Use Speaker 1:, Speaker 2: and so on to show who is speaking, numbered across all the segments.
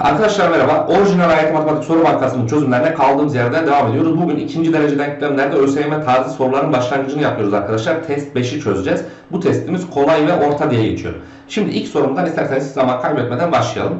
Speaker 1: Arkadaşlar merhaba. Orijinal hayat matematik soru bankasının çözümlerine kaldığımız yerden devam ediyoruz. Bugün ikinci derece denklemlerde ÖSYM tarzı soruların başlangıcını yapıyoruz arkadaşlar. Test 5'i çözeceğiz. Bu testimiz kolay ve orta diye geçiyor. Şimdi ilk sorumuzdan isterseniz zaman kaybetmeden başlayalım.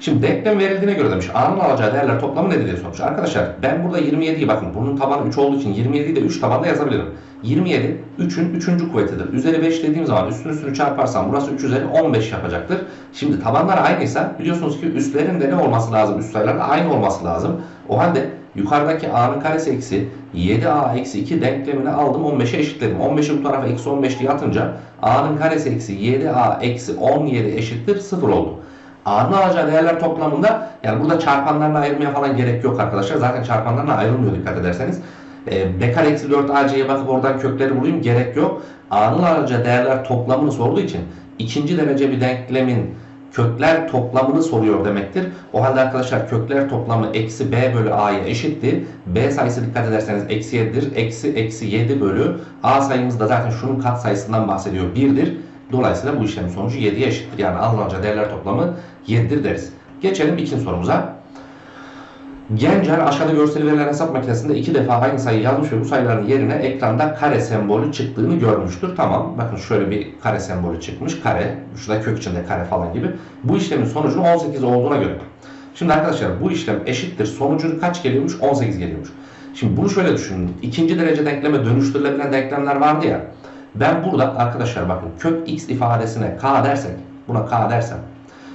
Speaker 1: Şimdi denklem verildiğine göre demiş A'nın alacağı değerler toplamı nedir diye sormuş. Arkadaşlar ben burada 27'yi bakın bunun tabanı 3 olduğu için 27'yi de 3 tabanda yazabilirim. 27 3'ün 3. kuvvetidir. Üzeri 5 dediğim zaman üstün üstünü çarparsam burası 3 üzeri 15 yapacaktır. Şimdi tabanlar aynıysa biliyorsunuz ki üstlerin de ne olması lazım? Üst sayılarla aynı olması lazım. O halde yukarıdaki A'nın karesi eksi 7A eksi 2 denklemini aldım 15'e eşitledim. 15'i bu tarafa eksi 15 diye atınca A'nın karesi eksi 7A eksi 17 eşittir 0 oldu. A'nın alacağı değerler toplamında yani burada çarpanlarla ayırmaya falan gerek yok arkadaşlar. Zaten çarpanlarla ayrılmıyor dikkat ederseniz. E, b kare eksi 4 AC'ye bakıp oradan kökleri bulayım gerek yok. A'nın alacağı değerler toplamını sorduğu için ikinci derece bir denklemin kökler toplamını soruyor demektir. O halde arkadaşlar kökler toplamı eksi b bölü a'ya eşittir. b sayısı dikkat ederseniz eksi 7'dir. Eksi eksi 7 bölü a sayımız da zaten şunun kat sayısından bahsediyor 1'dir. Dolayısıyla bu işlemin sonucu 7'ye eşittir. Yani alınacak değerler toplamı 7'dir deriz. Geçelim ikinci sorumuza. Gencer aşağıda görseli verilen hesap makinesinde iki defa aynı sayıyı yazmış ve bu sayıların yerine ekranda kare sembolü çıktığını görmüştür. Tamam bakın şöyle bir kare sembolü çıkmış. Kare, şurada kök içinde kare falan gibi. Bu işlemin sonucunun 18 olduğuna göre. Şimdi arkadaşlar bu işlem eşittir. Sonucu kaç geliyormuş? 18 geliyormuş. Şimdi bunu şöyle düşünün. İkinci derece denkleme dönüştürülebilen denklemler vardı ya. Ben burada arkadaşlar bakın kök x ifadesine k dersek, buna k dersem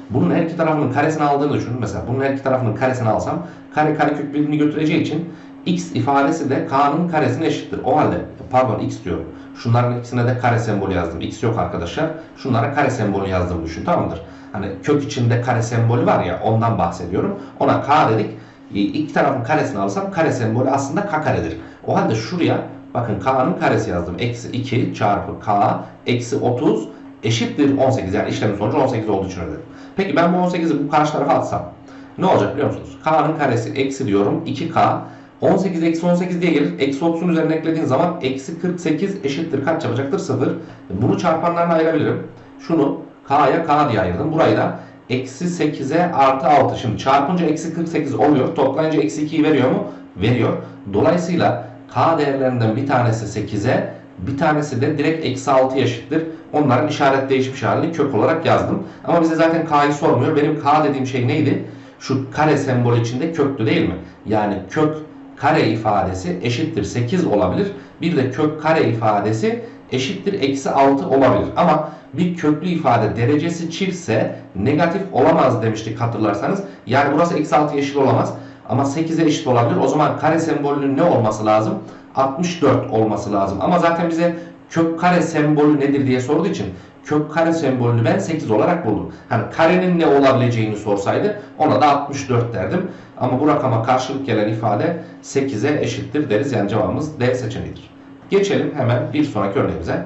Speaker 1: bunun her iki tarafının karesini aldığını düşünün. Mesela bunun her iki tarafının karesini alsam kare kare kök birbirini götüreceği için x ifadesi de k'nın karesine eşittir. O halde pardon x diyorum. Şunların ikisine de kare sembolü yazdım. x yok arkadaşlar. Şunlara kare sembolü yazdım düşün tamamdır. Hani kök içinde kare sembolü var ya ondan bahsediyorum. Ona k dedik. İki tarafın karesini alırsam kare sembolü aslında k karedir. O halde şuraya bakın k'nın karesi yazdım. Eksi 2 çarpı k eksi 30 eşittir 18. Yani işlemin sonucu 18 olduğu için ödedim. Peki ben bu 18'i bu karşı tarafa atsam ne olacak biliyor musunuz? K'nın karesi eksi diyorum 2K 18 eksi 18 diye gelir. Eksi 30'un üzerine eklediğin zaman eksi 48 eşittir. Kaç yapacaktır? 0. Bunu çarpanlarına ayırabilirim. Şunu K'ya K diye ayırdım. Burayı da eksi 8'e artı 6. Şimdi çarpınca eksi 48 oluyor. Toplayınca eksi 2'yi veriyor mu? Veriyor. Dolayısıyla K değerlerinden bir tanesi 8'e bir tanesi de direkt eksi 6 eşittir. Onların işaret değişmiş halini kök olarak yazdım. Ama bize zaten k'yı sormuyor. Benim k dediğim şey neydi? Şu kare sembolü içinde köktü değil mi? Yani kök kare ifadesi eşittir 8 olabilir. Bir de kök kare ifadesi eşittir eksi 6 olabilir. Ama bir köklü ifade derecesi çiftse negatif olamaz demiştik hatırlarsanız. Yani burası eksi 6 eşit olamaz. Ama 8'e eşit olabilir. O zaman kare sembolünün ne olması lazım? 64 olması lazım. Ama zaten bize kök kare sembolü nedir diye sorduğu için kök kare sembolünü ben 8 olarak buldum. Hani karenin ne olabileceğini sorsaydı ona da 64 derdim. Ama bu rakama karşılık gelen ifade 8'e eşittir deriz. Yani cevabımız D seçeneğidir. Geçelim hemen bir sonraki örneğimize.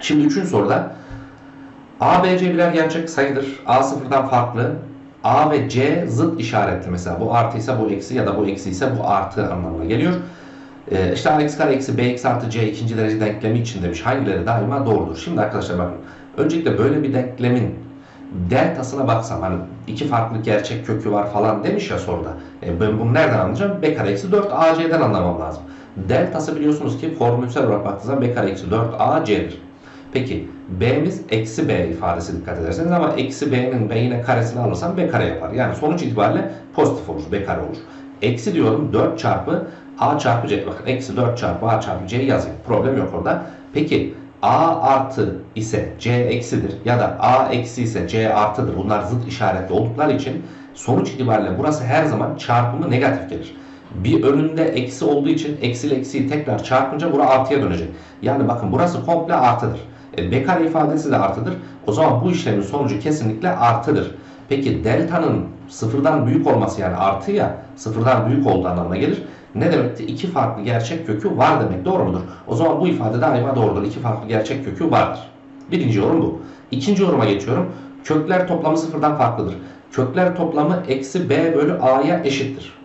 Speaker 1: Şimdi üçüncü soruda A, B, C birer gerçek sayıdır. A sıfırdan farklı. A ve C zıt işaretli mesela. Bu artıysa bu eksi ya da bu eksi ise bu artı anlamına geliyor. Ee, işte a eksi kare eksi b eksi artı c ikinci derece denklemi için demiş. Hangileri daima doğrudur? Şimdi arkadaşlar bakın. Öncelikle böyle bir denklemin deltasına baksam hani iki farklı gerçek kökü var falan demiş ya soruda. E ben bunu nereden anlayacağım? b kare eksi 4 ac'den anlamam lazım. Deltası biliyorsunuz ki formülsel olarak baktığınız zaman b kare eksi 4 ac'dir. Peki b'miz eksi b ifadesi dikkat ederseniz ama eksi b'nin ben yine karesini alırsam b kare yapar. Yani sonuç itibariyle pozitif olur, b kare olur. Eksi diyorum 4 çarpı a çarpı c. Bakın eksi 4 çarpı a çarpı c yazayım. Problem yok orada. Peki a artı ise c eksidir ya da a eksi ise c artıdır. Bunlar zıt işaretli oldukları için sonuç itibariyle burası her zaman çarpımı negatif gelir. Bir önünde eksi olduğu için eksi eksiyi tekrar çarpınca bura artıya dönecek. Yani bakın burası komple artıdır. E, b kare ifadesi de artıdır. O zaman bu işlemin sonucu kesinlikle artıdır. Peki delta'nın sıfırdan büyük olması yani artı ya sıfırdan büyük olduğu anlamına gelir. Ne demekti? İki farklı gerçek kökü var demek. Doğru mudur? O zaman bu ifade daima doğrudur. İki farklı gerçek kökü vardır. Birinci yorum bu. İkinci yoruma geçiyorum. Kökler toplamı sıfırdan farklıdır. Kökler toplamı eksi b bölü a'ya eşittir.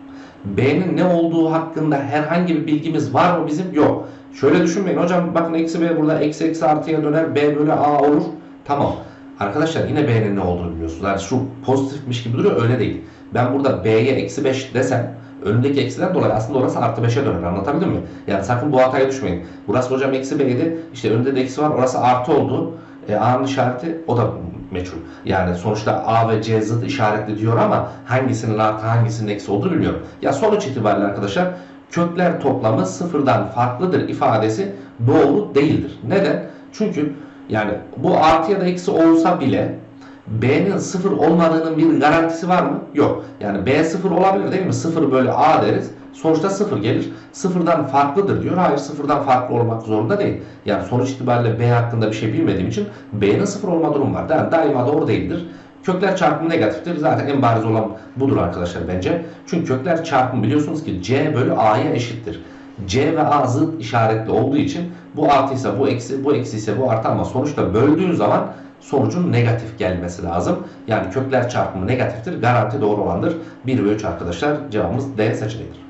Speaker 1: B'nin ne olduğu hakkında herhangi bir bilgimiz var mı bizim? Yok. Şöyle düşünmeyin hocam bakın eksi b burada eksi eksi artıya döner b bölü a olur. Tamam. Arkadaşlar yine B'nin ne olduğunu biliyorsunuz. Yani şu pozitifmiş gibi duruyor öyle değil. Ben burada B'ye eksi 5 desem önündeki eksiden dolayı aslında orası artı 5'e döner. Anlatabildim mi? Yani sakın bu hataya düşmeyin. Burası hocam eksi B'ydi. İşte önünde de eksi var. Orası artı oldu. E, A'nın işareti o da meçhul. Yani sonuçta A ve C zıt işaretli diyor ama hangisinin artı hangisinin eksi olduğunu bilmiyorum. Ya sonuç itibariyle arkadaşlar kökler toplamı sıfırdan farklıdır ifadesi doğru değildir. Neden? Çünkü yani bu artı ya da eksi olsa bile B'nin sıfır olmadığının bir garantisi var mı? Yok. Yani B sıfır olabilir değil mi? Sıfır bölü A deriz. Sonuçta sıfır gelir. Sıfırdan farklıdır diyor. Hayır sıfırdan farklı olmak zorunda değil. Yani sonuç itibariyle B hakkında bir şey bilmediğim için B'nin sıfır olma durumu var. Yani daima doğru değildir. Kökler çarpımı negatiftir. Zaten en bariz olan budur arkadaşlar bence. Çünkü kökler çarpımı biliyorsunuz ki C bölü A'ya eşittir. C ve A zıt işaretli olduğu için bu artıysa bu eksi, bu eksi ise bu artı ama sonuçta böldüğün zaman sonucun negatif gelmesi lazım. Yani kökler çarpımı negatiftir. Garanti doğru olandır. 1 ve 3 arkadaşlar cevabımız D seçeneğidir.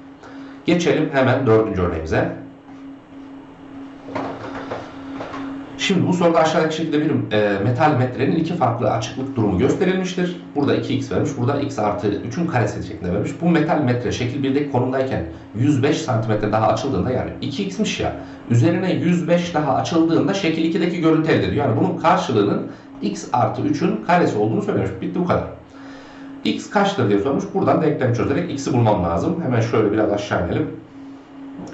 Speaker 1: Geçelim hemen dördüncü örneğimize. Şimdi bu soruda aşağıdaki şekilde bir e, metal metrenin iki farklı açıklık durumu gösterilmiştir. Burada 2x vermiş, burada x artı 3'ün karesi şeklinde vermiş. Bu metal metre şekil 1'deki konumdayken 105 santimetre daha açıldığında yani 2x'miş ya üzerine 105 daha açıldığında şekil 2'deki görüntü elde ediyor. Yani bunun karşılığının x artı 3'ün karesi olduğunu söylemiş. Bitti bu kadar. X kaçtır diye sormuş. Buradan denklem çözerek x'i bulmam lazım. Hemen şöyle biraz aşağı inelim.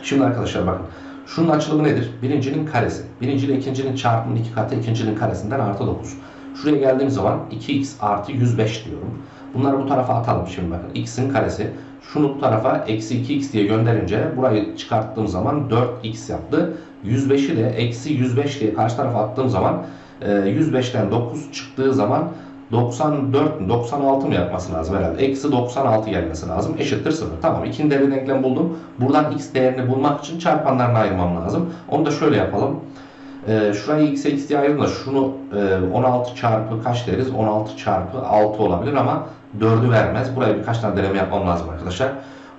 Speaker 1: Şimdi arkadaşlar bakın. Şunun açılımı nedir? Birincinin karesi. Birinci ile ikincinin çarpımının iki katı ikincinin karesinden artı 9. Şuraya geldiğim zaman 2x artı 105 diyorum. Bunları bu tarafa atalım şimdi bakın. x'in karesi. Şunu bu tarafa eksi 2x diye gönderince burayı çıkarttığım zaman 4x yaptı. 105'i de eksi 105 diye karşı tarafa attığım zaman 105'ten 9 çıktığı zaman 94 mi 96 mı yapması lazım herhalde. Eksi 96 gelmesi lazım. Eşittir 0. Tamam ikinci devre denklem buldum. Buradan x değerini bulmak için çarpanlarını ayırmam lazım. Onu da şöyle yapalım. Ee, şurayı x'e x diye ayırdım da şunu e, 16 çarpı kaç deriz? 16 çarpı 6 olabilir ama 4'ü vermez. Buraya birkaç tane deneme yapmam lazım arkadaşlar.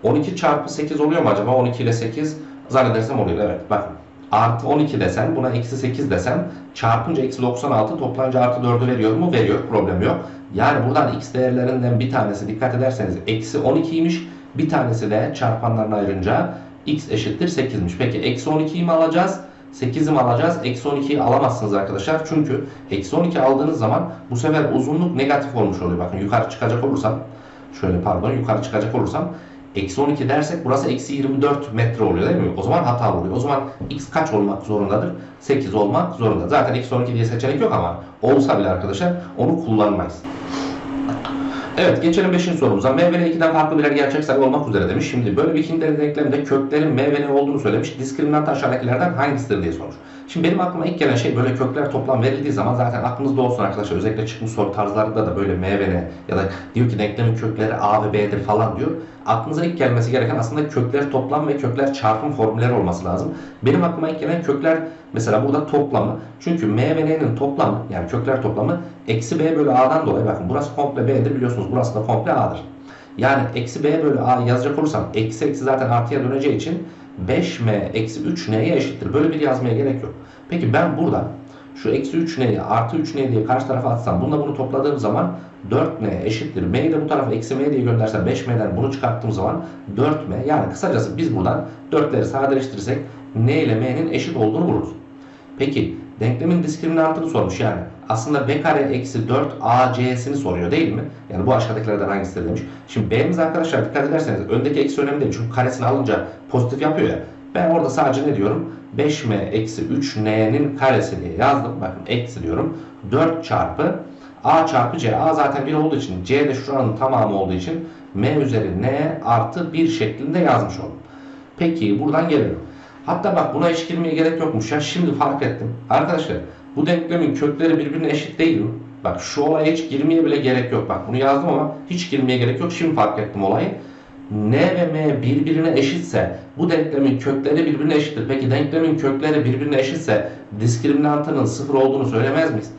Speaker 1: 12 çarpı 8 oluyor mu acaba? 12 ile 8 zannedersem oluyor. Evet bakın artı 12 desem buna eksi 8 desem çarpınca eksi 96 toplanınca artı 4'ü veriyor mu? Veriyor. Problem yok. Yani buradan x değerlerinden bir tanesi dikkat ederseniz eksi 12'ymiş. Bir tanesi de çarpanlarına ayırınca x eşittir 8'miş. Peki eksi 12'yi mi alacağız? 8'i mi alacağız? Eksi 12'yi alamazsınız arkadaşlar. Çünkü eksi 12 aldığınız zaman bu sefer uzunluk negatif olmuş oluyor. Bakın yukarı çıkacak olursam şöyle pardon yukarı çıkacak olursam Eksi 12 dersek burası eksi 24 metre oluyor değil mi? O zaman hata oluyor. O zaman x kaç olmak zorundadır? 8 olmak zorunda. Zaten eksi 12 diye seçenek yok ama olsa bile arkadaşlar onu kullanmayız. Evet geçelim 5. sorumuza. M ve N 2'den farklı birer gerçek sayı olmak üzere demiş. Şimdi böyle bir ikinci denklemde köklerin M ve N olduğunu söylemiş. Diskriminant aşağıdakilerden hangisidir diye sormuş. Şimdi benim aklıma ilk gelen şey böyle kökler toplam verildiği zaman zaten aklınızda olsun arkadaşlar. Özellikle çıkmış soru tarzlarında da böyle M ve N ya da diyor ki denklemin kökleri A ve B'dir falan diyor. Aklınıza ilk gelmesi gereken aslında kökler toplam ve kökler çarpım formülleri olması lazım. Benim aklıma ilk gelen kökler mesela burada toplamı. Çünkü M ve N'nin toplamı yani kökler toplamı eksi B bölü A'dan dolayı bakın burası komple B'dir biliyorsunuz burası da komple A'dır. Yani eksi B bölü A yazacak olursam eksi eksi zaten artıya döneceği için 5m eksi 3n'ye eşittir. Böyle bir yazmaya gerek yok. Peki ben burada şu eksi 3n'yi artı 3n diye karşı tarafa atsam bununla bunu topladığım zaman 4n eşittir. m'yi de bu tarafa eksi m diye göndersem 5m'den bunu çıkarttığım zaman 4m yani kısacası biz buradan 4'leri sadeleştirirsek n ile m'nin eşit olduğunu buluruz. Peki denklemin diskriminantını sormuş yani. Aslında b kare eksi 4 ac'sini soruyor değil mi? Yani bu aşağıdakilerden hangisidir demiş. Şimdi b'miz arkadaşlar dikkat ederseniz öndeki eksi önemli değil. Çünkü karesini alınca pozitif yapıyor ya. Ben orada sadece ne diyorum? 5m eksi 3n'nin karesi diye yazdım. Bakın eksi diyorum. 4 çarpı a çarpı c. a zaten 1 olduğu için c de şuranın tamamı olduğu için m üzeri n artı 1 şeklinde yazmış oldum. Peki buradan geliyorum. Hatta bak buna hiç gerek yokmuş ya. Şimdi fark ettim. Arkadaşlar bu denklemin kökleri birbirine eşit değil mi? Bak şu olaya hiç girmeye bile gerek yok. Bak bunu yazdım ama hiç girmeye gerek yok. Şimdi fark ettim olayı. N ve M birbirine eşitse bu denklemin kökleri birbirine eşittir. Peki denklemin kökleri birbirine eşitse diskriminantının sıfır olduğunu söylemez miyiz?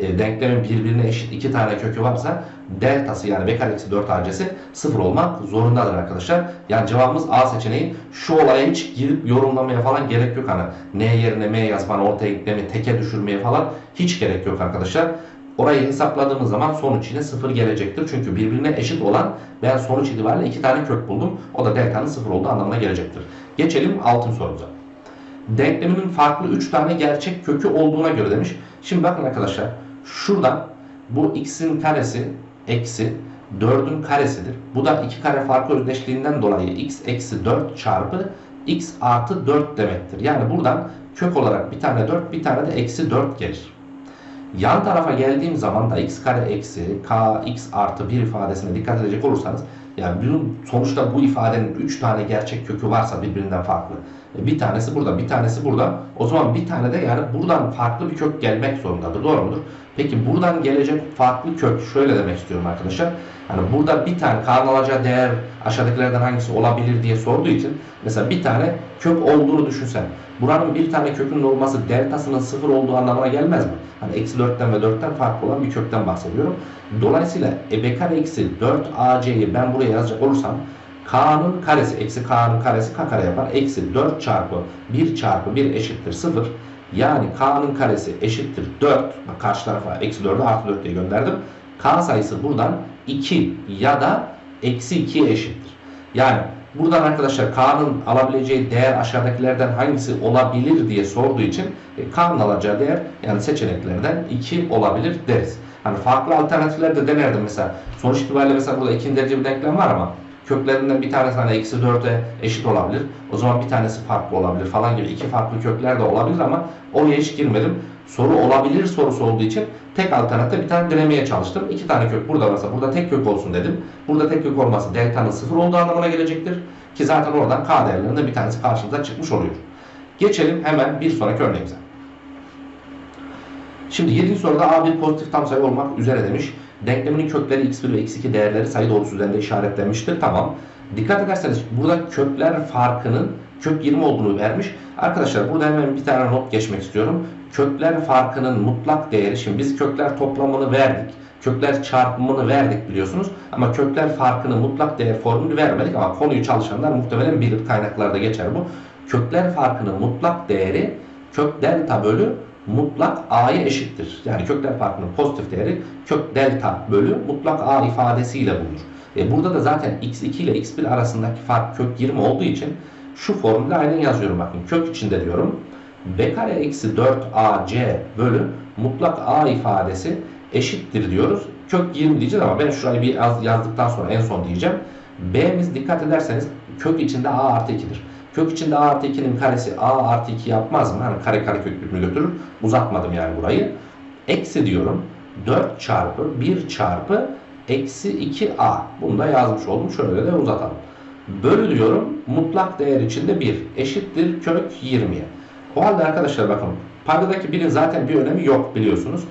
Speaker 1: E, denklemin birbirine eşit iki tane kökü varsa deltası yani b kare eksi 4 ac'si sıfır olmak zorundadır arkadaşlar. Yani cevabımız A seçeneği. Şu olaya hiç girip yorumlamaya falan gerek yok. Hani N yerine M yazman, ortaya gitmemi teke düşürmeye falan hiç gerek yok arkadaşlar. Orayı hesapladığımız zaman sonuç yine 0 gelecektir. Çünkü birbirine eşit olan ben sonuç itibariyle 2 tane kök buldum. O da delta'nın 0 olduğu anlamına gelecektir. Geçelim altın sorumuza. Denkleminin farklı 3 tane gerçek kökü olduğuna göre demiş. Şimdi bakın arkadaşlar şuradan bu x'in karesi eksi 4'ün karesidir. Bu da 2 kare farkı özdeşliğinden dolayı x eksi 4 çarpı x artı 4 demektir. Yani buradan kök olarak bir tane 4 bir tane de eksi 4 gelir. Yan tarafa geldiğim zaman da x kare eksi k x artı 1 ifadesine dikkat edecek olursanız yani bunun sonuçta bu ifadenin 3 tane gerçek kökü varsa birbirinden farklı. Bir tanesi burada, bir tanesi burada. O zaman bir tane de yani buradan farklı bir kök gelmek zorundadır. Doğru mudur? Peki buradan gelecek farklı kök şöyle demek istiyorum arkadaşlar. Hani burada bir tane k'nın alacağı değer aşağıdakilerden hangisi olabilir diye sorduğu için mesela bir tane kök olduğunu düşünsen. Buranın bir tane kökünün olması deltasının sıfır olduğu anlamına gelmez mi? Hani eksi 4'ten ve 4'ten farklı olan bir kökten bahsediyorum. Dolayısıyla e b eksi 4ac'yi ben buraya yazacak olursam k'nın karesi eksi k'nın karesi k kare yapar. Eksi 4 çarpı 1 çarpı 1 eşittir 0. Yani k'nın karesi eşittir 4. Bak karşı tarafa eksi 4'ü artı 4 diye gönderdim. k sayısı buradan 2 ya da eksi 2'ye eşittir. Yani buradan arkadaşlar k'nın alabileceği değer aşağıdakilerden hangisi olabilir diye sorduğu için e, k'nın alacağı değer yani seçeneklerden 2 olabilir deriz. Hani farklı alternatifler de denerdim mesela. Sonuç itibariyle mesela burada ikinci derece bir denklem var ama köklerinden bir tanesi hani eksi 4'e eşit olabilir. O zaman bir tanesi farklı olabilir falan gibi iki farklı kökler de olabilir ama oraya hiç girmedim. Soru olabilir sorusu olduğu için tek alternatif bir tane denemeye çalıştım. İki tane kök burada varsa burada tek kök olsun dedim. Burada tek kök olması delta'nın sıfır olduğu anlamına gelecektir. Ki zaten oradan k değerlerinde bir tanesi karşımıza çıkmış oluyor. Geçelim hemen bir sonraki örneğimize. Şimdi 7. soruda A bir pozitif tam sayı olmak üzere demiş. Denkleminin kökleri x1 ve x2 değerleri sayı doğrusu üzerinde işaretlenmiştir. Tamam. Dikkat ederseniz burada kökler farkının kök 20 olduğunu vermiş. Arkadaşlar burada hemen bir tane not geçmek istiyorum. Kökler farkının mutlak değeri, şimdi biz kökler toplamını verdik. Kökler çarpımını verdik biliyorsunuz. Ama kökler farkının mutlak değer formülü vermedik ama konuyu çalışanlar muhtemelen bilir kaynaklarda geçer bu. Kökler farkının mutlak değeri kök delta bölü mutlak a'ya eşittir. Yani kökler farkının pozitif değeri kök delta bölü mutlak a ifadesiyle bulunur. E burada da zaten x2 ile x1 arasındaki fark kök 20 olduğu için şu formülde aynen yazıyorum bakın. Kök içinde diyorum. b kare eksi 4ac bölü mutlak a ifadesi eşittir diyoruz. Kök 20 diyeceğiz ama ben şurayı bir yazdıktan sonra en son diyeceğim. b'miz dikkat ederseniz kök içinde a artı 2'dir. Kök içinde a artı 2'nin karesi a artı 2 yapmaz mı? Hani kare kare kök birbirini götürür. Uzatmadım yani burayı. Eksi diyorum. 4 çarpı 1 çarpı eksi 2a. Bunu da yazmış oldum. Şöyle de uzatalım. Bölü diyorum. Mutlak değer içinde 1 eşittir kök 20'ye. O halde arkadaşlar bakın paydadaki 1'in zaten bir önemi yok biliyorsunuz.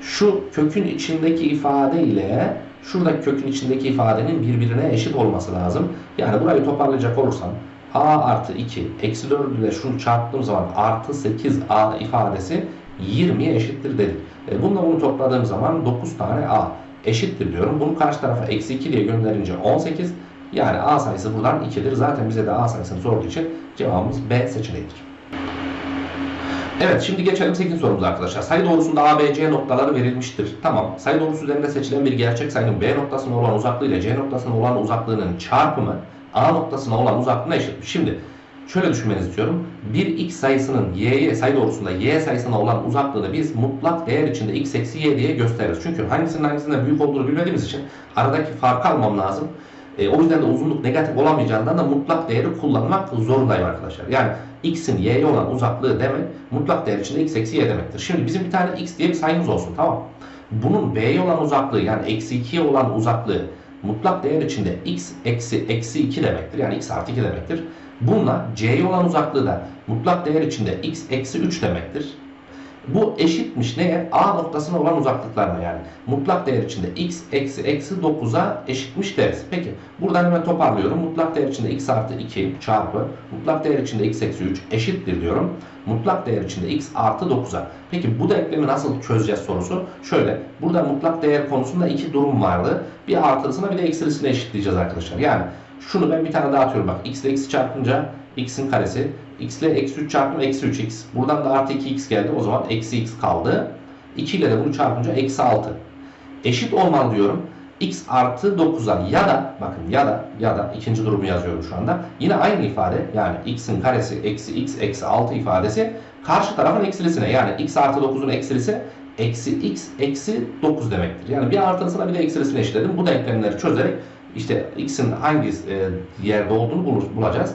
Speaker 1: Şu kökün içindeki ifade ile şuradaki kökün içindeki ifadenin birbirine eşit olması lazım. Yani burayı toparlayacak olursam a artı 2 eksi 4 ile şunu çarptığım zaman artı 8a ifadesi 20'ye eşittir dedik. E, bununla bunu topladığım zaman 9 tane a eşittir diyorum. Bunu karşı tarafa eksi 2 diye gönderince 18. Yani a sayısı buradan 2'dir. Zaten bize de a sayısını sorduğu için cevabımız B seçeneğidir. Evet şimdi geçelim 8. sorumuza arkadaşlar. Sayı doğrusunda A, B, C noktaları verilmiştir. Tamam. Sayı doğrusu üzerinde seçilen bir gerçek sayının B noktasına olan uzaklığı ile C noktasına olan uzaklığının çarpımı A noktasına olan uzaklığına eşitmiş. Şimdi şöyle düşünmenizi istiyorum. Bir x sayısının y'ye sayı doğrusunda y sayısına olan uzaklığını biz mutlak değer içinde x eksi y diye gösteririz. Çünkü hangisinin hangisinden büyük olduğunu bilmediğimiz için aradaki farkı almam lazım. E, o yüzden de uzunluk negatif olamayacağından da mutlak değeri kullanmak zorundayım arkadaşlar. Yani x'in y'ye olan uzaklığı demek mutlak değer içinde x eksi y demektir. Şimdi bizim bir tane x diye bir sayımız olsun tamam Bunun b'ye olan uzaklığı yani eksi 2'ye olan uzaklığı mutlak değer içinde x eksi eksi 2 demektir. Yani x artı 2 demektir. Bununla c'ye olan uzaklığı da mutlak değer içinde x eksi 3 demektir. Bu eşitmiş neye? A noktasına olan uzaklıklarına yani. Mutlak değer içinde x eksi eksi 9'a eşitmiş deriz. Peki buradan hemen toparlıyorum. Mutlak değer içinde x artı 2 çarpı mutlak değer içinde x eksi 3 eşittir diyorum. Mutlak değer içinde x artı 9'a. Peki bu denklemi nasıl çözeceğiz sorusu? Şöyle. Burada mutlak değer konusunda iki durum vardı. Bir artılısına bir de eksilisine eşitleyeceğiz arkadaşlar. Yani şunu ben bir tane daha atıyorum bak. x ile x çarpınca x'in karesi. x ile eksi 3 çarpım eksi 3x. Buradan da artı 2x geldi. O zaman eksi x kaldı. 2 ile de bunu çarpınca eksi 6. Eşit olmalı diyorum. X artı 9'a ya da bakın ya da ya da ikinci durumu yazıyorum şu anda. Yine aynı ifade yani x'in karesi eksi x eksi 6 ifadesi karşı tarafın eksilisine yani x artı 9'un eksilisi eksi x eksi 9 demektir. Yani bir artısına bir de eksilisine eşitledim. Bu denklemleri çözerek işte x'in hangi e, yerde olduğunu bulacağız.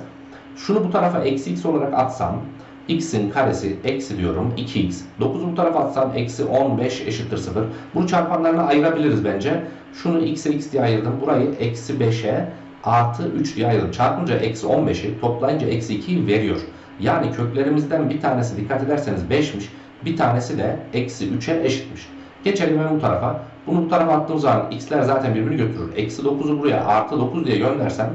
Speaker 1: Şunu bu tarafa eksi x olarak atsam x'in karesi eksi diyorum 2x. 9'u bu tarafa atsam eksi 15 eşittir 0. Bunu çarpanlarına ayırabiliriz bence. Şunu x'e x diye ayırdım. Burayı eksi 5'e artı 3 diye ayırdım. Çarpınca eksi 15'i toplayınca eksi 2'yi veriyor. Yani köklerimizden bir tanesi dikkat ederseniz 5'miş. Bir tanesi de eksi 3'e eşitmiş. Geçelim hemen bu tarafa. Bunu bu tarafa attığım zaman x'ler zaten birbirini götürür. Eksi 9'u buraya artı 9 diye göndersem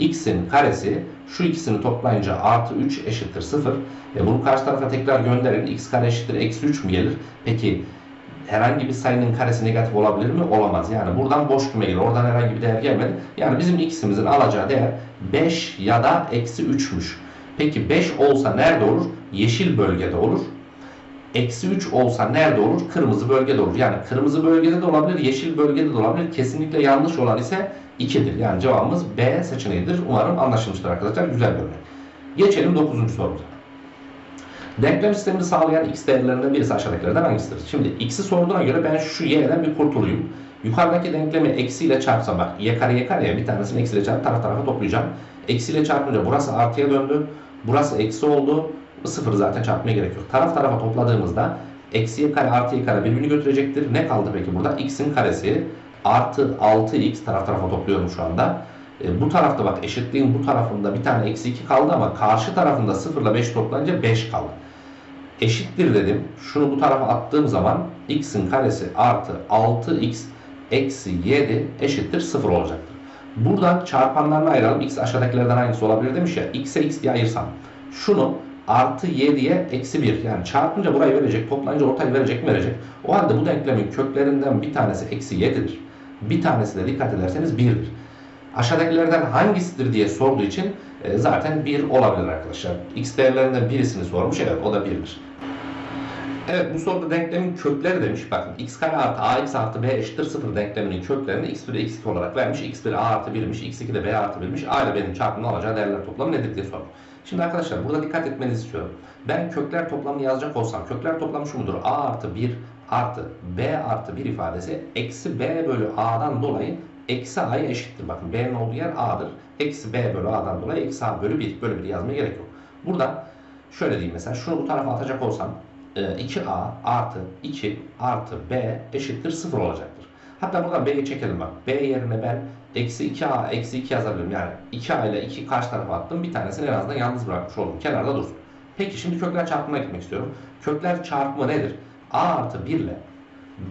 Speaker 1: x'in karesi şu ikisini toplayınca artı 3 eşittir 0. E bunu karşı tarafa tekrar gönderin. x kare eşittir eksi 3 mü gelir? Peki herhangi bir sayının karesi negatif olabilir mi? Olamaz. Yani buradan boş küme gelir. Oradan herhangi bir değer gelmedi. Yani bizim x'imizin alacağı değer 5 ya da eksi 3'müş. Peki 5 olsa nerede olur? Yeşil bölgede olur. Eksi 3 olsa nerede olur? Kırmızı bölgede olur. Yani kırmızı bölgede de olabilir, yeşil bölgede de olabilir. Kesinlikle yanlış olan ise 2'dir. Yani cevabımız B seçeneğidir. Umarım anlaşılmıştır arkadaşlar. Güzel bir örnek. Geçelim 9. sorumuza. Denklem sistemini sağlayan x değerlerinden birisi aşağıdakilerden hangisidir? Şimdi x'i sorduğuna göre ben şu y'den bir kurtulayım. Yukarıdaki denklemi eksiyle çarpsam bak y kare y kare ya bir tanesini eksiyle çarpıp taraf tarafa toplayacağım. Eksiyle çarpınca burası artıya döndü. Burası eksi oldu. Bu sıfırı zaten çarpmaya gerek yok. Taraf tarafa topladığımızda eksiye kare artıya kare birbirini götürecektir. Ne kaldı peki burada? x'in karesi artı 6x taraf tarafa topluyorum şu anda. E, bu tarafta bak eşitliğin bu tarafında bir tane eksi 2 kaldı ama karşı tarafında 0 ile 5 toplanınca 5 kaldı. Eşittir dedim. Şunu bu tarafa attığım zaman x'in karesi artı 6x eksi 7 eşittir 0 olacaktır. Buradan çarpanlarını ayıralım. x aşağıdakilerden hangisi olabilir demiş ya. x'e x diye ayırsam. Şunu artı 7'ye eksi 1. Yani çarpınca burayı verecek, toplayınca ortayı verecek mi verecek. O halde bu denklemin köklerinden bir tanesi eksi 7'dir. Bir tanesi de dikkat ederseniz 1'dir. Aşağıdakilerden hangisidir diye sorduğu için e, zaten 1 olabilir arkadaşlar. X değerlerinden birisini sormuş. Evet o da 1'dir. Evet bu soruda denklemin kökleri demiş. Bakın x kare artı ax artı b eşittir 0 denkleminin köklerini x1 x2 olarak vermiş. x1 a artı 1'miş, x2 de b artı 1'miş. A ile b'nin çarpımını alacağı değerler toplamı nedir diye sormuş. Şimdi arkadaşlar burada dikkat etmenizi istiyorum. Ben kökler toplamını yazacak olsam kökler toplamı şu mudur? a artı 1 artı b artı 1 ifadesi eksi b bölü a'dan dolayı eksi a'ya eşittir. Bakın b'nin olduğu yer a'dır. Eksi b bölü a'dan dolayı eksi a bölü 1. Böyle bir yazmaya gerek yok. Burada şöyle diyeyim mesela şunu bu tarafa atacak olsam 2a e, artı 2 artı b eşittir 0 olacaktır. Hatta buradan b'yi çekelim bak. b yerine ben eksi 2a eksi 2 yazabilirim. Yani 2a ile 2 karşı tarafa attım. Bir tanesini en azından yalnız bırakmış oldum. Kenarda dursun. Peki şimdi kökler çarpımına gitmek istiyorum. Kökler çarpımı nedir? a artı 1 ile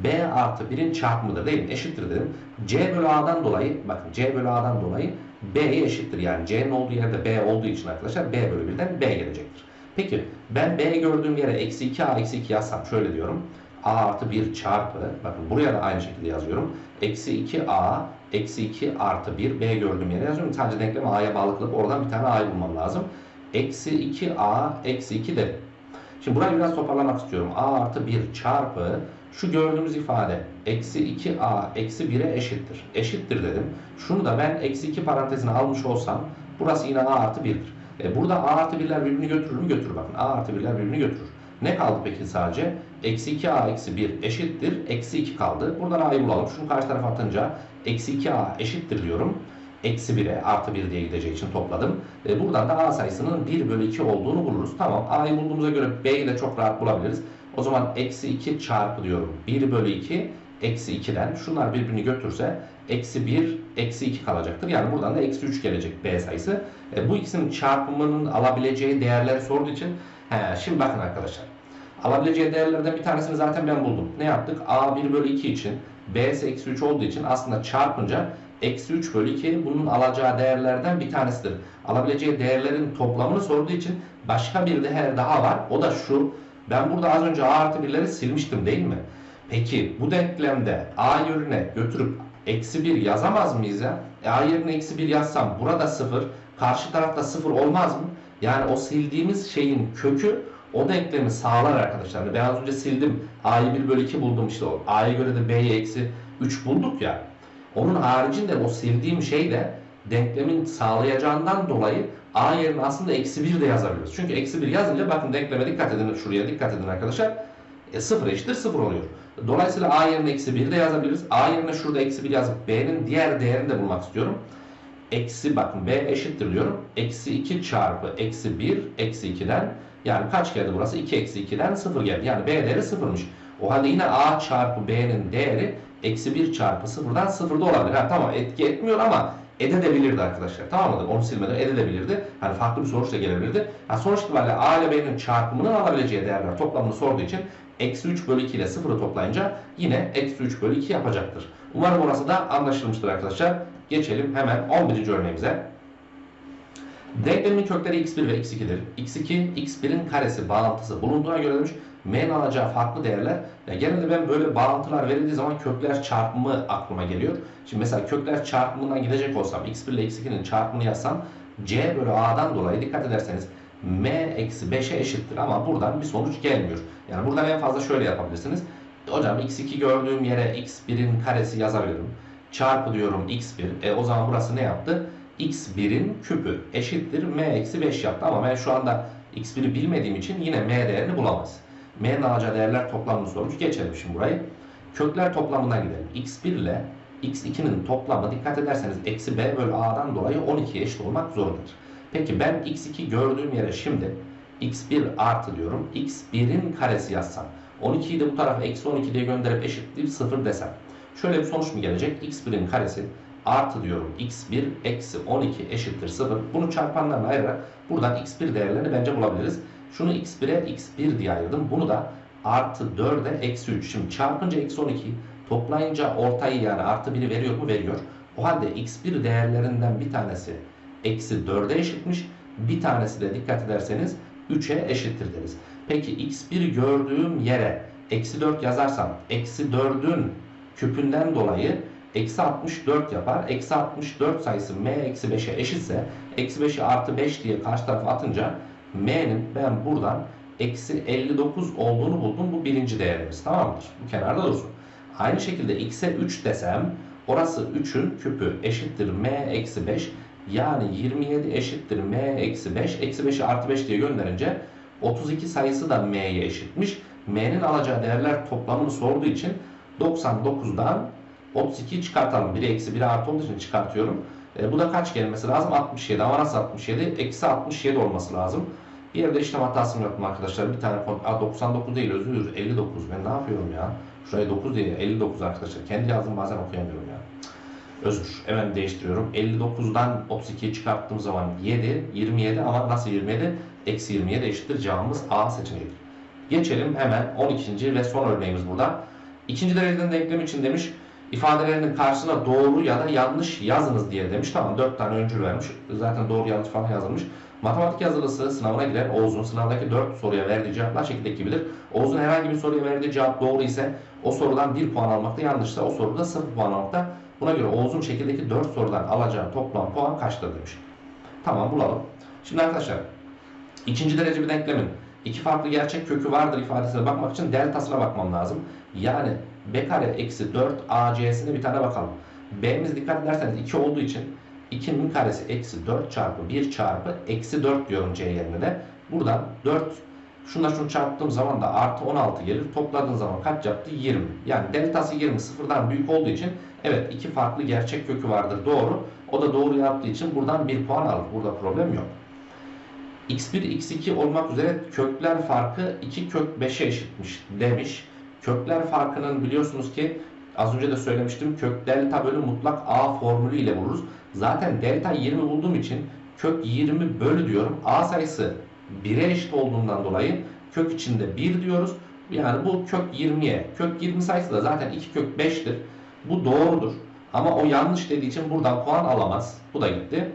Speaker 1: b artı 1'in çarpımıdır değil mi? Eşittir dedim. c bölü a'dan dolayı bakın c bölü a'dan dolayı b'ye eşittir. Yani c'nin olduğu yerde b olduğu için arkadaşlar b bölü 1'den b gelecektir. Peki ben b gördüğüm yere eksi 2a eksi 2 yazsam şöyle diyorum. A artı 1 çarpı bakın buraya da aynı şekilde yazıyorum. Eksi 2a eksi 2 artı 1 b gördüğüm yere yazıyorum. Sadece denklemi a'ya bağlı kılıp oradan bir tane a'yı bulmam lazım. Eksi 2a eksi 2 de. Şimdi burayı biraz toparlamak istiyorum. a artı 1 çarpı şu gördüğümüz ifade eksi 2a eksi 1'e eşittir. Eşittir dedim. Şunu da ben eksi 2 parantezine almış olsam burası yine a artı 1'dir. E burada a artı 1'ler birbirini götürür mü? Götürür bakın. a artı 1'ler birbirini götürür. Ne kaldı peki sadece? Eksi 2a eksi 1 eşittir. Eksi 2 kaldı. Buradan a'yı bulalım. Şunu karşı tarafa atınca eksi 2a eşittir diyorum. Eksi 1'e artı 1 diye gideceği için topladım. E buradan da a sayısının 1 bölü 2 olduğunu buluruz. Tamam a'yı bulduğumuza göre b'yi de çok rahat bulabiliriz. O zaman eksi 2 çarpı diyorum. 1 bölü 2 eksi 2'den. Şunlar birbirini götürse eksi 1 eksi 2 kalacaktır. Yani buradan da eksi 3 gelecek b sayısı. E, bu ikisinin çarpımının alabileceği değerleri sorduğu için he, şimdi bakın arkadaşlar. Alabileceği değerlerden bir tanesini zaten ben buldum. Ne yaptık? a 1 bölü 2 için b ise eksi 3 olduğu için aslında çarpınca eksi 3 bölü 2 bunun alacağı değerlerden bir tanesidir. Alabileceği değerlerin toplamını sorduğu için başka bir değer daha var. O da şu. Ben burada az önce a artı 1'leri silmiştim değil mi? Peki bu denklemde a yerine götürüp eksi 1 yazamaz mıyız ya? E, a yerine eksi 1 yazsam burada 0, karşı tarafta 0 olmaz mı? Yani o sildiğimiz şeyin kökü o denklemi sağlar arkadaşlar. Ben az önce sildim. A'yı 1 bölü 2 buldum işte. o. A'ya göre de B'yi eksi 3 bulduk ya. Onun haricinde o sildiğim şey de denklemin sağlayacağından dolayı A yerine aslında eksi 1 de yazabiliriz. Çünkü eksi 1 yazınca bakın denkleme dikkat edin. Şuraya dikkat edin arkadaşlar. E, 0 eşittir 0 oluyor. Dolayısıyla A yerine eksi 1 de yazabiliriz. A yerine şurada eksi 1 yazıp B'nin diğer değerini de bulmak istiyorum. Eksi bakın B eşittir diyorum. Eksi 2 çarpı eksi 1 eksi 2'den yani kaç geldi burası? 2 eksi 2'den 0 geldi. Yani B değeri 0'mış. O halde yine A çarpı B'nin değeri eksi 1 çarpı 0'dan 0'da olabilir. Ha, tamam etki etmiyor ama edebilirdi arkadaşlar. Tamam mı? Onu silmeden edebilirdi. Hani farklı bir sonuç da gelebilirdi. Ha, sonuç itibariyle A ile B'nin çarpımının alabileceği değerler toplamını sorduğu için eksi 3 bölü 2 ile 0'ı toplayınca yine eksi 3 bölü 2 yapacaktır. Umarım orası da anlaşılmıştır arkadaşlar. Geçelim hemen 11. örneğimize. Denklemin kökleri x1 ve x2'dir. x2, x1'in karesi bağıntısı bulunduğuna göre demiş m'nin alacağı farklı değerler. Ya genelde ben böyle bağıntılar verildiği zaman kökler çarpımı aklıma geliyor. Şimdi mesela kökler çarpımından gidecek olsam x1 ile x2'nin çarpımını yazsam c bölü a'dan dolayı dikkat ederseniz m eksi 5'e eşittir ama buradan bir sonuç gelmiyor. Yani buradan en fazla şöyle yapabilirsiniz. Hocam x2 gördüğüm yere x1'in karesi yazabilirim. Çarpı diyorum x1. E o zaman burası ne yaptı? X1'in küpü eşittir m eksi 5 yaptı ama ben şu anda x1'i bilmediğim için yine m değerini bulamaz. m'nin alacağı değerler toplamını sormuş. Geçelim şimdi burayı. Kökler toplamına gidelim. x1 ile x2'nin toplamı dikkat ederseniz eksi b bölü a'dan dolayı 12'ye eşit olmak zorundadır. Peki ben x2 gördüğüm yere şimdi x1 artı diyorum. x1'in karesi yazsam. 12'yi de bu tarafa eksi 12 diye gönderip eşitleyip 0 desem. Şöyle bir sonuç mu gelecek? x1'in karesi artı diyorum x1 eksi 12 eşittir 0. Bunu çarpanlarla ayırarak buradan x1 değerlerini bence bulabiliriz. Şunu x1'e x1 diye ayırdım. Bunu da artı 4'e eksi 3. Şimdi çarpınca eksi 12 toplayınca ortayı yani artı 1'i veriyor mu? Veriyor. O halde x1 değerlerinden bir tanesi eksi 4'e eşitmiş. Bir tanesi de dikkat ederseniz 3'e eşittir deriz. Peki x1 gördüğüm yere eksi 4 yazarsam eksi 4'ün küpünden dolayı eksi 64 yapar. Eksi 64 sayısı m eksi 5'e eşitse eksi 5'i artı 5 diye karşı tarafa atınca m'nin ben buradan eksi 59 olduğunu buldum. Bu birinci değerimiz tamamdır. Bu kenarda dursun. Aynı şekilde x'e 3 desem orası 3'ün küpü eşittir m eksi 5 yani 27 eşittir m eksi 5 eksi 5'i artı 5 diye gönderince 32 sayısı da m'ye eşitmiş. m'nin alacağı değerler toplamını sorduğu için 99'dan 32'yi çıkartalım. 1 eksi 1 artı olduğu için çıkartıyorum. E, bu da kaç gelmesi lazım? 67. Ama nasıl 67? Eksi 67 olması lazım. Bir yerde işlem hatasını yaptım arkadaşlar. Bir tane Aa, 99 değil özür dilerim. 59. Ben ne yapıyorum ya? Şuraya 9 diye 59 arkadaşlar. Kendi yazdım bazen okuyamıyorum ya. Özür. Hemen değiştiriyorum. 59'dan 32'yi çıkarttığım zaman 7, 27 ama nasıl 27? Eksi 27 eşittir cevabımız A seçeneğidir. Geçelim hemen 12. ve son örneğimiz burada. İkinci dereceden denklem için demiş ifadelerinin karşısına doğru ya da yanlış yazınız diye demiş. Tamam 4 tane öncül vermiş. Zaten doğru yanlış falan yazılmış. Matematik yazılısı sınavına giren Oğuz'un sınavdaki 4 soruya verdiği cevaplar şekildeki gibidir. Oğuz'un herhangi bir soruya verdiği cevap doğru ise o sorudan 1 puan almakta yanlışsa o soruda 0 puan almakta. Buna göre Oğuz'un şekildeki 4 sorudan alacağı toplam puan kaçtır demiş. Tamam bulalım. Şimdi arkadaşlar ikinci derece bir denklemin iki farklı gerçek kökü vardır ifadesine bakmak için deltasına bakmam lazım. Yani b kare eksi 4 ac'sine bir tane bakalım. b'miz dikkat ederseniz 2 olduğu için 2'nin karesi eksi 4 çarpı 1 çarpı eksi 4 diyorum c yerine de. Buradan 4 şunla şunu çarptığım zaman da artı 16 gelir. Topladığın zaman kaç yaptı? 20. Yani deltası 20 sıfırdan büyük olduğu için evet iki farklı gerçek kökü vardır. Doğru. O da doğru yaptığı için buradan 1 puan alır. Burada problem yok. x1, x2 olmak üzere kökler farkı 2 kök 5'e eşitmiş demiş. Kökler farkının biliyorsunuz ki az önce de söylemiştim kök delta bölü mutlak a formülü ile buluruz. Zaten delta 20 bulduğum için kök 20 bölü diyorum. a sayısı 1'e eşit olduğundan dolayı kök içinde 1 diyoruz. Yani bu kök 20'ye. Kök 20 sayısı da zaten 2 kök 5'tir. Bu doğrudur. Ama o yanlış dediği için buradan puan alamaz. Bu da gitti.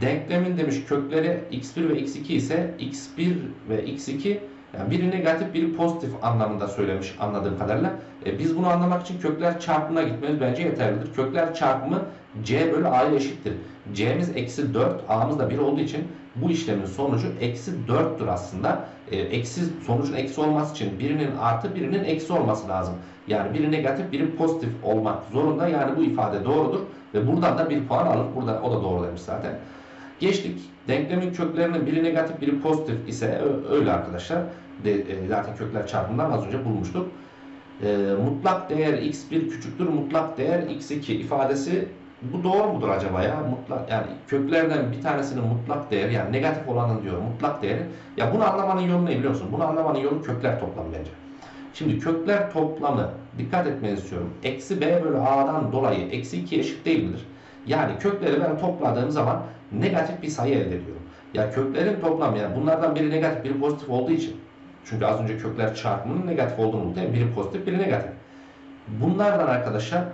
Speaker 1: Denklemin demiş kökleri x1 ve x2 ise x1 ve x2 yani biri negatif biri pozitif anlamında söylemiş anladığım kadarıyla. E, biz bunu anlamak için kökler çarpımına gitmemiz bence yeterlidir. Kökler çarpımı C bölü A'ya eşittir. C'miz eksi 4, A'mız da 1 olduğu için bu işlemin sonucu eksi 4'tür aslında. E, eksi sonucun eksi olması için birinin artı birinin eksi olması lazım. Yani biri negatif biri pozitif olmak zorunda. Yani bu ifade doğrudur. Ve buradan da bir puan alır. Burada o da doğru demiş zaten. Geçtik. Denklemin köklerinin biri negatif biri pozitif ise öyle arkadaşlar. De, e, zaten kökler çarpımından az önce bulmuştuk. E, mutlak değer x1 küçüktür mutlak değer x2 ifadesi bu doğru mudur acaba ya? Mutlak yani köklerden bir tanesinin mutlak değeri yani negatif olanın diyor mutlak değeri. Ya bunu anlamanın yolu ne biliyor musun? Bunu anlamanın yolu kökler toplamı bence. Şimdi kökler toplamı dikkat etmenizi istiyorum. Eksi b bölü a'dan dolayı eksi 2 eşit değil midir? Yani kökleri ben topladığım zaman negatif bir sayı elde ediyorum. Ya köklerin toplamı yani bunlardan biri negatif biri pozitif olduğu için. Çünkü az önce kökler çarpımının negatif olduğunu mi? Biri pozitif biri negatif. Bunlardan arkadaşlar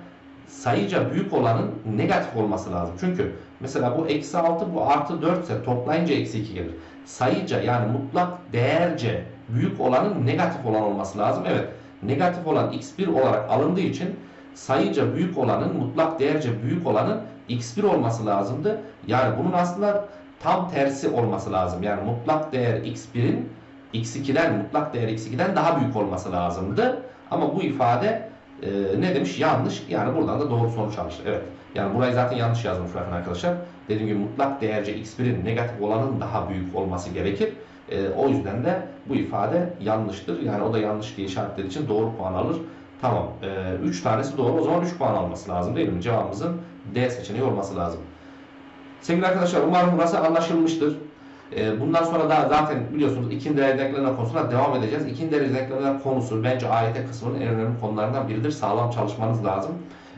Speaker 1: sayıca büyük olanın negatif olması lazım. Çünkü mesela bu eksi 6 bu artı 4 ise toplayınca eksi 2 gelir. Sayıca yani mutlak değerce büyük olanın negatif olan olması lazım. Evet negatif olan x1 olarak alındığı için sayıca büyük olanın mutlak değerce büyük olanın x1 olması lazımdı. Yani bunun aslında tam tersi olması lazım. Yani mutlak değer x1'in x2'den mutlak değer x2'den daha büyük olması lazımdı. Ama bu ifade e, ne demiş? Yanlış. Yani buradan da doğru sonuç almış. Evet. Yani burayı zaten yanlış yazmış arkadaşlar. Dediğim gibi mutlak değerce x1'in negatif olanın daha büyük olması gerekir. E, o yüzden de bu ifade yanlıştır. Yani o da yanlış diye işaretlediği için doğru puan alır. Tamam. 3 tanesi doğru. O zaman 3 puan alması lazım değil mi? Cevabımızın D seçeneği olması lazım. Sevgili arkadaşlar umarım burası anlaşılmıştır. Ee, Bundan sonra da zaten biliyorsunuz ikinci derece denklemler konusuna devam edeceğiz. İkinci derece denklemler konusu bence AYT kısmının en önemli konularından biridir. Sağlam çalışmanız lazım.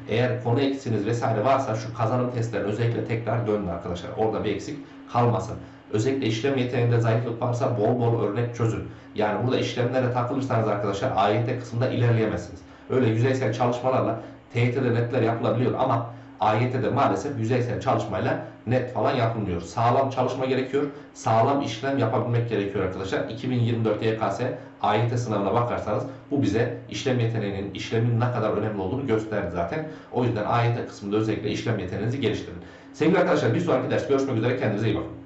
Speaker 1: Eğer konu eksiniz vesaire varsa şu kazanım testlerine özellikle tekrar dönün arkadaşlar. Orada bir eksik kalmasın. Özellikle işlem yeteneğinde zayıflık varsa bol bol örnek çözün. Yani burada işlemlere takılırsanız arkadaşlar AYT kısmında ilerleyemezsiniz. Öyle yüzeysel çalışmalarla TYT'de netler yapılabiliyor ama AYT'de maalesef yüzeysel çalışmayla net falan yapılmıyor. Sağlam çalışma gerekiyor. Sağlam işlem yapabilmek gerekiyor arkadaşlar. 2024 YKS AYT sınavına bakarsanız bu bize işlem yeteneğinin, işlemin ne kadar önemli olduğunu gösterdi zaten. O yüzden AYT kısmında özellikle işlem yeteneğinizi geliştirin. Sevgili arkadaşlar bir sonraki ders görüşmek üzere. Kendinize iyi bakın.